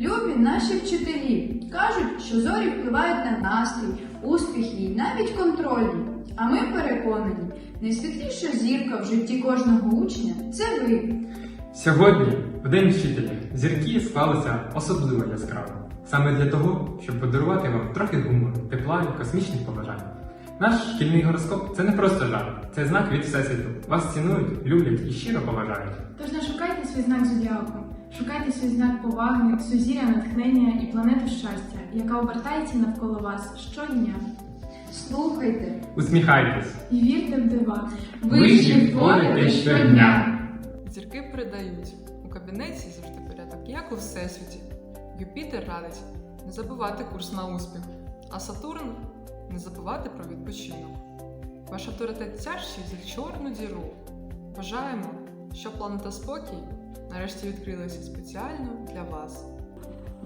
Любі наші вчителі кажуть, що зорі впливають на настрій, успіхи і навіть контролі. А ми переконані, найсвітліша зірка в житті кожного учня це ви. Сьогодні, в День вчителя, зірки склалися особливо яскраво. Саме для того, щоб подарувати вам трохи гумору, тепла і космічних побажань. Наш шкільний гороскоп це не просто жарт, це знак від Всесвіту. Вас цінують, люблять і щиро поважають. Тож не шукайте свій знак зодіаку, шукайте свій знак поваги, сузір'я натхнення і планету щастя, яка обертається навколо вас щодня. Слухайте, Усміхайтесь! І вірте в дива. ви ж творите щодня. Зірки передають у кабінеті завжди порядок, як у всесвіті. Юпітер радить не забувати курс на успіх, а Сатурн не забувати про відпочинок. Ваш авторитет тяжчий за чорну діру. Бажаємо, щоб планета спокій нарешті відкрилося спеціально для вас.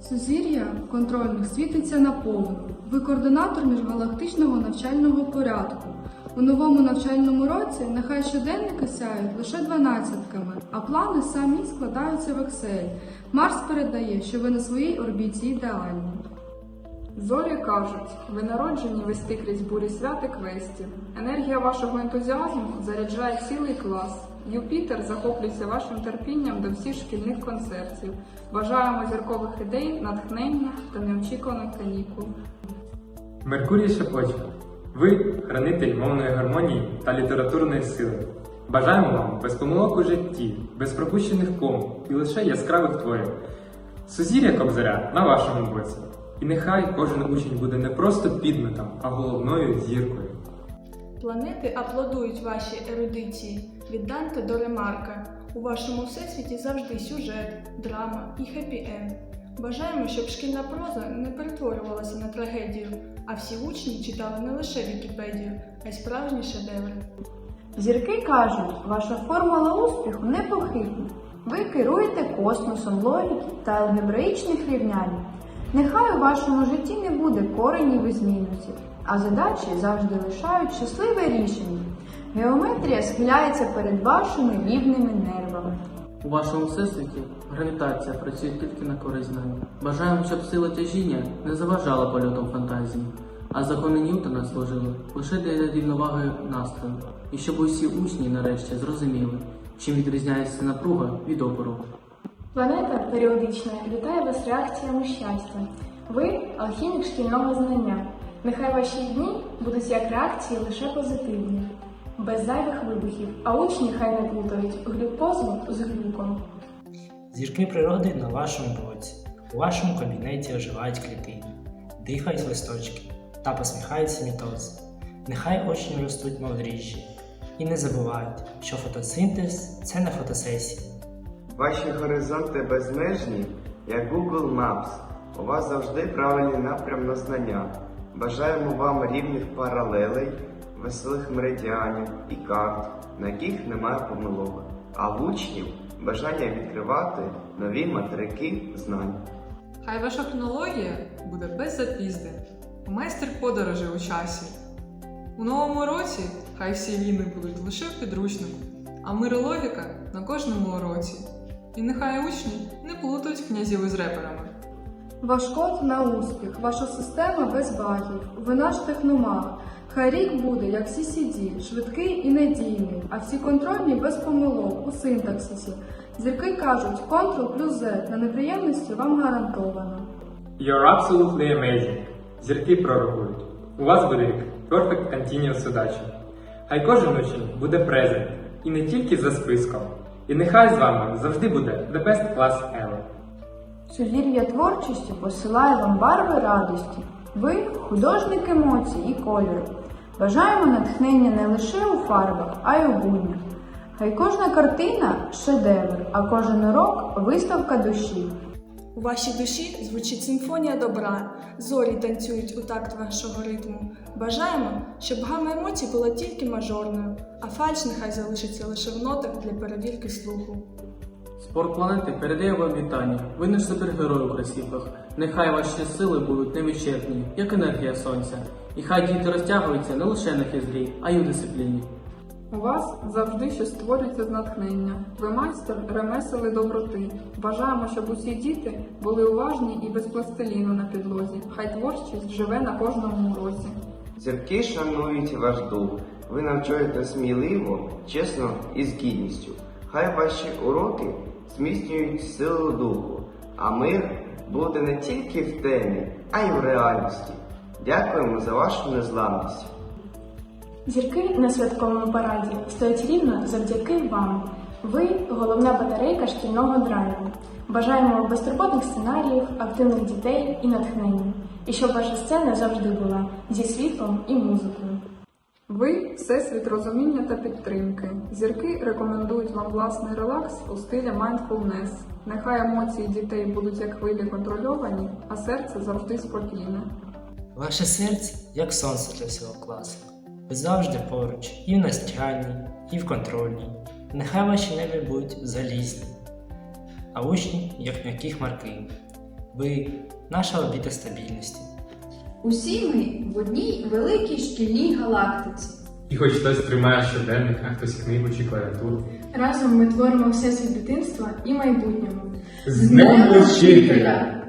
Сузір'я контрольних світиться наповну. Ви координатор міжгалактичного навчального порядку. У новому навчальному році нехай щоденники сяють лише дванадцятками, а плани самі складаються в Excel. Марс передає, що ви на своїй орбіті ідеальні. Зорі кажуть, ви народжені вести крізь бурі свят і квестів. Енергія вашого ентузіазму заряджає цілий клас. Юпітер захоплюється вашим терпінням до всіх шкільних концертів. Бажаємо зіркових ідей, натхнення та неочікуваних канікул. Меркурій шепоче. Ви хранитель мовної гармонії та літературної сили. Бажаємо вам без помилок у житті, без пропущених ком і лише яскравих творів. Сузір'я Кобзаря на вашому боці. І нехай кожен учень буде не просто підметом, а головною зіркою. Планети аплодують вашій ерудиції від Данте до Ремарка. У вашому всесвіті завжди сюжет, драма і хеппі-енд. Бажаємо, щоб шкільна проза не перетворювалася на трагедію, а всі учні читали не лише Вікіпедію, а й справжні шедеври. Зірки кажуть, ваша формула успіху непохитна. Ви керуєте космосом логіки та алгебраїчних рівнянь. Нехай у вашому житті не буде коренів із мінусів, а задачі завжди лишають щасливе рішення. Геометрія схиляється перед вашими рівними нервами. У вашому всесвіті гравітація працює тільки на користь знань. Бажаємо, щоб сила тяжіння не заважала польотам фантазії, а закони Ньютона служили лише для рівноваги настрою, і щоб усі учні нарешті зрозуміли, чим відрізняється напруга від опору. Планета періодична вітає вас реакціями щастя. Ви алхімік шкільного знання. Нехай ваші дні будуть як реакції лише позитивні, без зайвих вибухів, а учні хай не плутають глюкозу з глюком. Зірки природи на вашому боці. У вашому кабінеті оживають клітини, дихають листочки та посміхаються мітози. Нехай очі ростуть, мов дріжджі. І не забувають, що фотосинтез це не фотосесія. Ваші горизонти безмежні, як Google Maps. У вас завжди правильний напрям на знання. Бажаємо вам рівних паралелей, веселих меридіанів і карт, на яких немає помилок, а в учнів бажання відкривати нові материки знань. Хай ваша хронологія буде без запізди, майстер подорожі у часі. У новому році хай всі війни будуть лише в підручнику, а мир і логіка на кожному уроці. І нехай учні не плутають князів із реперами. Ваш код на успіх, ваша система без багів, ви наш техномаг. Хай рік буде, як CCD, швидкий і надійний, а всі контрольні без помилок у синтаксисі. Зірки кажуть, Ctrl плюс Z на неприємності вам гарантовано. You're absolutely amazing. Зірки пророкують. У вас буде рік Perfect Continuous удачі. Хай кожен учень буде презент. І не тільки за списком. І нехай з вами завжди буде the best class ever. Сузір'я творчості посилає вам барви радості. Ви художник емоцій і кольору. Бажаємо натхнення не лише у фарбах, а й у буднях. Хай кожна картина шедевр, а кожен урок виставка душі. У вашій душі звучить симфонія добра, зорі танцюють у такт вашого ритму. Бажаємо, щоб гама емоцій була тільки мажорною, а фальш нехай залишиться лише в нотах для перевірки слуху. Спорт планети передає вам вітання. Ви наш супергерой у кросівках. Нехай ваші сили будуть невичерпні, як енергія сонця. І хай діти розтягуються не лише на фізрі, а й у дисципліні. У вас завжди щось створюється з натхнення. Ви майстер ремесел і доброти. Бажаємо, щоб усі діти були уважні і без пластиліну на підлозі. Хай творчість живе на кожному уроці. Зірки шанують ваш дух. Ви навчаєте сміливо, чесно і з гідністю. Хай ваші уроки зміцнюють силу духу, а мир буде не тільки в темі, а й в реальності. Дякуємо за вашу незламність. Зірки на святковому параді стоять рівно завдяки вам. Ви головна батарейка шкільного драйву. Бажаємо безтурботних сценаріїв, активних дітей і натхнення. І щоб ваша сцена завжди була зі світлом і музикою. Ви всесвіт розуміння та підтримки. Зірки рекомендують вам власний релакс у стилі mindfulness. Нехай емоції дітей будуть як хвилі контрольовані, а серце завжди спокійне. Ваше серце як сонце для всього класу. Завжди поруч, і в навчанні, і в контрольній. Нехай ваші небі будуть залізні, а учні як м'які хмарки. Ви наша обіда стабільності. Усі ми в одній великій шкільній галактиці. І хоч хтось тримає щоденник, а хтось книгу чи клавіатуру. Разом ми творимо всесвіт дитинства і майбутнього. З Днем Учителя!